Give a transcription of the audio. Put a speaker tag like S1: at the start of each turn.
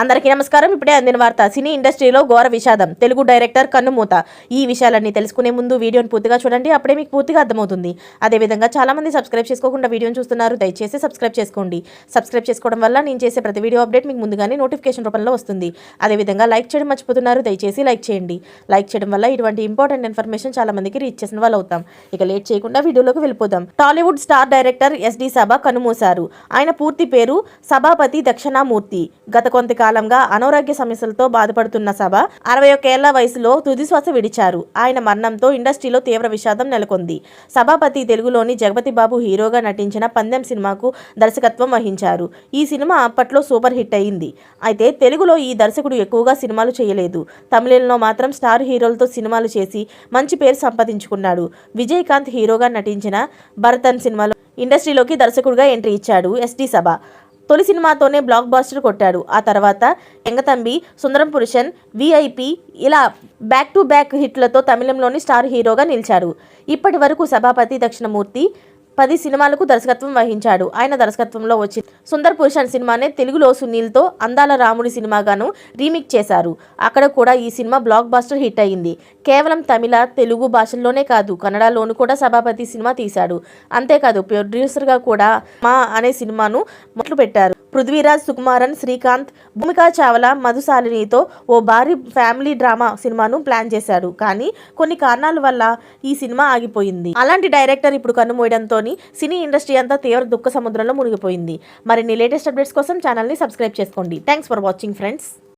S1: అందరికీ నమస్కారం. ఇప్పుడే అందిన వార్త సినీ ఇండస్ట్రీలో ఘోర విషాదం. తెలుగు డైరెక్టర్ కన్నుమూత. ఈ విషయాలన్నీ తెలుసుకునే ముందు వీడియోని పూర్తిగా చూడండి. అప్పుడే మీకు పూర్తిగా అర్థమవుతుంది. అదేవిధంగా చాలామంది సబ్స్క్రైబ్ చేసుకోకుండా వీడియోని చూస్తున్నారు. దయచేసి సబ్స్క్రైబ్ చేసుకోండి. సబ్స్క్రైబ్ చేసుకోవడం వల్ల నేను చేసే ప్రతి వీడియో అప్డేట్ మీకు ముందుగానే నోటిఫికేషన్ రూపంలో వస్తుంది. అదేవిధంగా లైక్ చేయడం మర్చిపోతున్నారు. దయచేసి లైక్ చేయండి. లైక్ చేయడం వల్ల ఇటువంటి ఇంపార్టెంట్ ఇన్ఫర్మేషన్ చాలా మందికి రీచ్ చేసిన వాళ్ళు అవుతాం. ఇక లేట్ చేయకుండా వీడియోలోకి వెళ్ళిపోదాం. టాలీవుడ్ స్టార్ డైరెక్టర్ ఎస్డి సభ కనుమూశారు ఆయన పూర్తి పేరు సభాపతి దక్షిణామూర్తి. గత కాలంగా అనారోగ్య సమస్యలతో బాధపడుతున్న సభ అరవై ఒకేళ్ళ వయసులో తుదిశ్వాస విడిచారు. ఆయన మరణంతో ఇండస్ట్రీలో తీవ్ర విషాదం నెలకొంది. సభాపతి తెలుగులోని జగపతి బాబు హీరోగా నటించిన పందెం సినిమాకు దర్శకత్వం వహించారు. ఈ సినిమా అప్పట్లో సూపర్ హిట్ అయింది. అయితే తెలుగులో ఈ దర్శకుడు ఎక్కువగా సినిమాలు చేయలేదు. తమిళంలో మాత్రం స్టార్ హీరోలతో సినిమాలు చేసి మంచి పేరు సంపాదించుకున్నాడు. విజయకాంత్ హీరోగా నటించిన భరతన్ సినిమాలో ఇండస్ట్రీలోకి దర్శకుడిగా ఎంట్రీ ఇచ్చాడు ఎస్టీ సభ. తొలి సినిమాతోనే బ్లాక్ బాస్టర్ కొట్టాడు. ఆ తర్వాత ఎంగతంబి సుందరం పురుషన్ విఐపి ఇలా బ్యాక్ టు బ్యాక్ హిట్లతో తమిళంలోని స్టార్ హీరోగా నిలిచాడు. ఇప్పటి వరకు సభాపతి దక్షిణమూర్తి పది సినిమాలకు దర్శకత్వం వహించాడు. ఆయన దర్శకత్వంలో వచ్చి సుందర్ పురుషన్ సినిమానే తెలుగులో సునీల్తో అందాల రాముడి సినిమాగాను రీమేక్ చేశారు. అక్కడ కూడా ఈ సినిమా బ్లాక్ బాస్టర్ హిట్ అయింది. కేవలం తమిళ తెలుగు భాషల్లోనే కాదు కన్నడలోను కూడా సభాపతి సినిమా తీశాడు. అంతేకాదు ప్రొడ్యూసర్గా కూడా మా అనే సినిమాను మొదలు పెట్టారు పృథ్వీరాజ్ సుకుమారన్ శ్రీకాంత్ భూమికా చావ్లా మధుశాలినితో ఓ భారీ ఫ్యామిలీ డ్రామా సినిమాను ప్లాన్ చేశాడు కానీ కొన్ని కారణాల వల్ల ఈ సినిమా ఆగిపోయింది. అలాంటి డైరెక్టర్ ఇప్పుడు కన్నుమూయడంతో సినీ ఇండస్ట్రీ అంతా తీవ్ర దుఃఖ సముద్రంలో మునిగిపోయింది. మరిన్ని లేటెస్ట్ అప్డేట్స్ కోసం ఛానల్ని సబ్స్క్రైబ్ చేసుకోండి. Thanks for watching friends.